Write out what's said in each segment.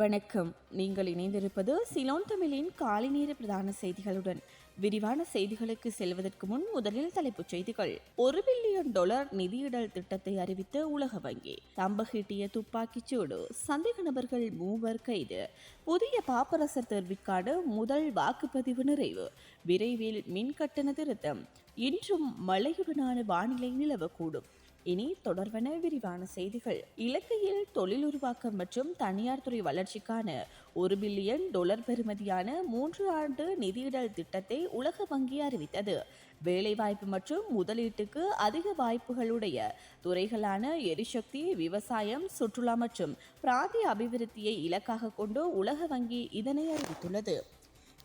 வணக்கம். நீங்கள் இணைந்திருப்பது சிலோன் தமிழின் காலை நேர பிரதான செய்திகளுடன். விரிவான செய்திகளுக்கு செல்வதற்கு முன் முதலில் தலைப்புச் செய்திகள். ஒரு பில்லியன் டாலர் நிதியிடல் திட்டத்தை அறிவித்த உலக வங்கி. தம்பகீட்டிய துப்பாக்கிச் சூடு. சந்தேக நபர்கள் மூவர் கைது. புதிய பாப்பரசர் தேர்விற்கான முதல் வாக்குப்பதிவு நிறைவு. விரைவில் மின் கட்டண திருத்தம். இன்றும் மழையுடனான வானிலை நிலவக்கூடும். இனி தொடர்வன விரிவான செய்திகள். இலக்கையில் தொழில் உருவாக்கம் மற்றும் தனியார் துறை வளர்ச்சிக்கான ஒரு பில்லியன் டாலர் பெறுமதியான மூன்று ஆண்டு நிதியிடல் திட்டத்தை உலக வங்கி அறிவித்தது. வேலைவாய்ப்பு மற்றும் முதலீட்டுக்கு அதிக வாய்ப்புகளுடைய துறைகளான எரிசக்தி விவசாயம் சுற்றுலா மற்றும் பிராந்திய அபிவிருத்தியை இலக்காக கொண்டு உலக வங்கி இதனை அறிவித்துள்ளது.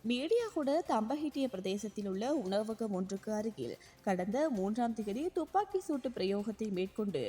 மீடியாகுட தம்பஹிட்டிய பிரதேசத்தில் உள்ள உணவகம் ஒன்றுக்கு அருகில் கடந்த மூன்றாம் தேதி துப்பாக்கி சூட்டு பிரயோகத்தை மேற்கொண்டு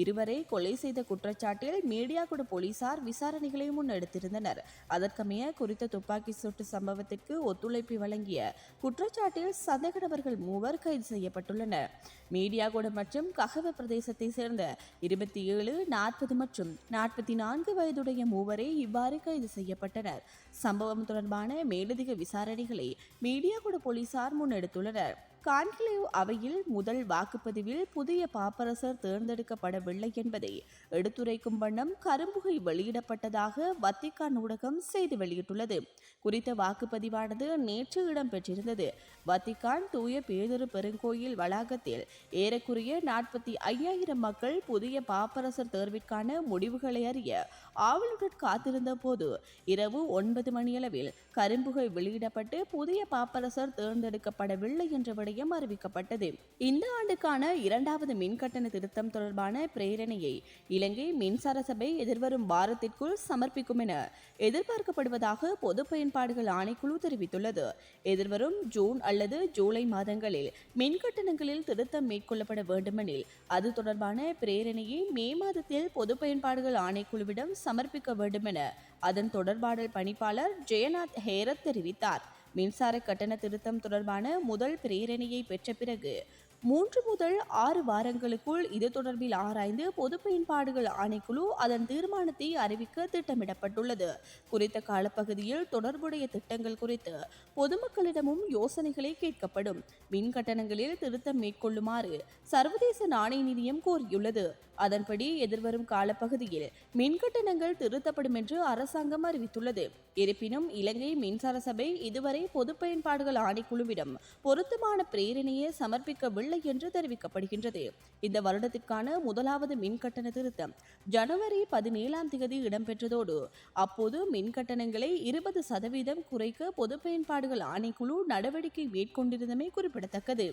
இருவரை கொலை செய்த குற்றச்சாட்டில் மீடியாகுட போலீசார் விசாரணைகளை முன்னெடுத்திருந்தனர். அதற்கமைய குறித்த துப்பாக்கி சூட்டு சம்பவத்திற்கு ஒத்துழைப்பு வழங்கிய குற்றச்சாட்டில் சந்தேக நபர்கள் மூவர் கைது செய்யப்பட்டுள்ளனர். மீடியாகுட மற்றும் ககவ பிரதேசத்தை சேர்ந்த இருபத்தி ஏழு நாற்பது மற்றும் நாற்பத்தி நான்கு வயதுடைய மூவரே இவ்வாறு கைது செய்யப்பட்டனர். சம்பவம் தொடர்பான மேலதிக விசாரணைகளை மீடியாகுட போலீசார் முன்னெடுத்துள்ளனர். கான்கிளேவ் அவையில் முதல் வாக்குப்பதிவில் புதிய பாப்பரசர் தேர்ந்தெடுக்கப்படவில்லை என்பதை எடுத்துரைக்கும் வண்ணம் கரும்புகை வெளியிடப்பட்டதாக வத்திக்கான் ஊடகம் செய்தி வெளியிட்டுள்ளது. குறித்த வாக்குப்பதிவானது நேற்று இடம்பெற்றிருந்தது. வத்திக்கான் தூய பேதொரு பெருங்கோயில் வளாகத்தில் ஏறக்குறைய நாற்பத்தி ஐயாயிரம் மக்கள் புதிய பாப்பரசர் தேர்விற்கான முடிவுகளை அறிய ஆவலுடன் காத்திருந்த போது இரவு ஒன்பது மணியளவில் கரும்புகை வெளியிடப்பட்டு புதிய பாப்பரசர் தேர்ந்தெடுக்கப்படவில்லை என்ற விடயம் அறிவிக்கப்பட்டது. இந்த ஆண்டுக்கான இரண்டாவது மின்கட்டண திருத்தம் தொடர்பான பிரேரணையை இலங்கை மின்சார சபை எதிர்வரும் வாரத்திற்குள் சமர்ப்பிக்கும் என எதிர்பார்க்கப்படுவதாக பொது பயன்பாடுகள் ஆணைக்குழு தெரிவித்துள்ளது. எதிர்வரும் ஜூன் அல்லது ஜூலை மாதங்களில் மின் கட்டணங்களில் திருத்தம் மேற்கொள்ளப்பட வேண்டுமெனில் அது தொடர்பான பிரேரணையை மே மாதத்தில் பொது பயன்பாடுகள் ஆணைக்குழுவிடம் சமர்ப்பிக்க வேண்டுமென அதன் தொடர்பாடல் பணிப்பாளர் ஜெயநாத் ஹேரத் தெரிவித்தார். மின்சார கட்டண திருத்தம் தொடர்பான முதல் பிரேரணையை பெற்ற பிறகு மூன்று முதல் ஆறு வாரங்களுக்குள் இது தொடர்பில் ஆராய்ந்து பொது பயன்பாடுகள் ஆணைக்குழு அதன் தீர்மானத்தை அறிவிக்க திட்டமிடப்பட்டுள்ளது. குறித்த காலப்பகுதியில் தொடர்புடைய திட்டங்கள் குறித்து பொதுமக்களிடமும் யோசனைகளை கேட்கப்படும். மின் கட்டணங்களில் திருத்தம் மேற்கொள்ளுமாறு சர்வதேச நாணய நிதியம் கோரியுள்ளது. அதன்படி எதிர்வரும் காலப்பகுதியில் மின் கட்டணங்கள் திருத்தப்படும் என்று அரசாங்கம் அறிவித்துள்ளது. இருப்பினும் இலங்கை மின்சார சபை இதுவரை பொது பயன்பாடுகள் ஆணைக்குழுவிடம் பொருத்தமான பிரேரணையை சமர்ப்பிக்கவில்லை இல்லை என்று தெரிவிக்கப்படுகின்றது. இந்த வருடத்திற்கான முதலாவது மின் கட்டண திருத்தம் ஜனவரி பதினேழாம் தேதி இடம்பெற்றதோடு அப்போது மின் கட்டணங்களை இருபது சதவீதம் குறைக்க பொது பயன்பாடுகள் ஆணைக்குழு நடவடிக்கை மேற்கொண்டிருந்தமை குறிப்பிடத்தக்கது.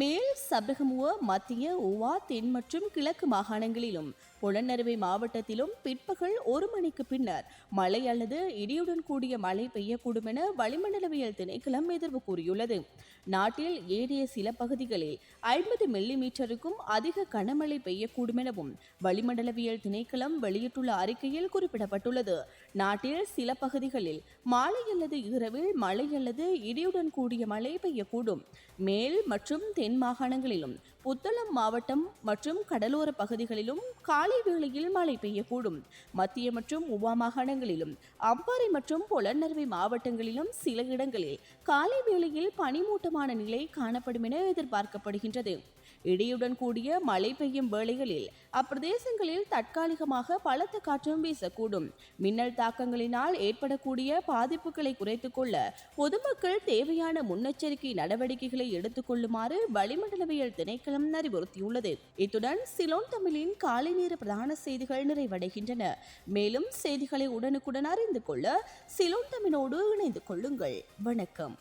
மேல் சபகமுவ மத்திய உவா தென் மற்றும் கிழக்கு மாகாணங்களிலும் புலனறுவை மாவட்டத்திலும் பிற்பகல் ஒரு மணிக்கு பின்னர் மழை அல்லது இடியுடன் கூடிய மழை பெய்யக்கூடும் என வளிமண்டலவியல் திணைக்களம் எதிர்வு கூறியுள்ளது. நாட்டில் ஏறிய சில பகுதிகளில் ஐம்பது மில்லி மீட்டருக்கும் அதிக கனமழை பெய்யக்கூடும் எனவும் வளிமண்டலவியல் திணைக்களம் வெளியிட்டுள்ள அறிக்கையில் குறிப்பிடப்பட்டுள்ளது. நாட்டில் சில பகுதிகளில் மாலை அல்லது இரவில் மழை அல்லது இடியுடன் கூடிய மழை பெய்யக்கூடும். மேல் மற்றும் தென் மாகாணங்களிலும் புத்தளம் மாவட்டம் மற்றும் கடலோர பகுதிகளிலும் காலை வேளையில் மழை பெய்யக்கூடும். மத்திய மற்றும் உவா மாகாணங்களிலும் அம்பாறை மற்றும் புலநர்வை மாவட்டங்களிலும் சில இடங்களில் காலை வேளையில் பனிமூட்டமான நிலை காணப்படும் என எதிர்பார்க்கப்படுகின்றது. இடியுடன் கூடிய மழை பெய்யும் வேளைகளில் அப்பிரதேசங்களில் தற்காலிகமாக பலத்த காற்றும் வீசக்கூடும். மின்னல் தாக்கங்களினால் ஏற்படக்கூடிய பாதிப்புகளை குறைத்துக் கொள்ள பொதுமக்கள் தேவையான முன்னெச்சரிக்கை நடவடிக்கைகளை எடுத்துக் கொள்ளுமாறு வளிமண்டலவியல் திணைக்களம் அறிவுறுத்தியுள்ளது. இத்துடன் சிலோன் தமிழின் காலை நேர பிரதான செய்திகள் நிறைவடைகின்றன. மேலும் செய்திகளை உடனுக்குடன் அறிந்து கொள்ள சிலோன் தமிழோடு இணைந்து கொள்ளுங்கள். வணக்கம்.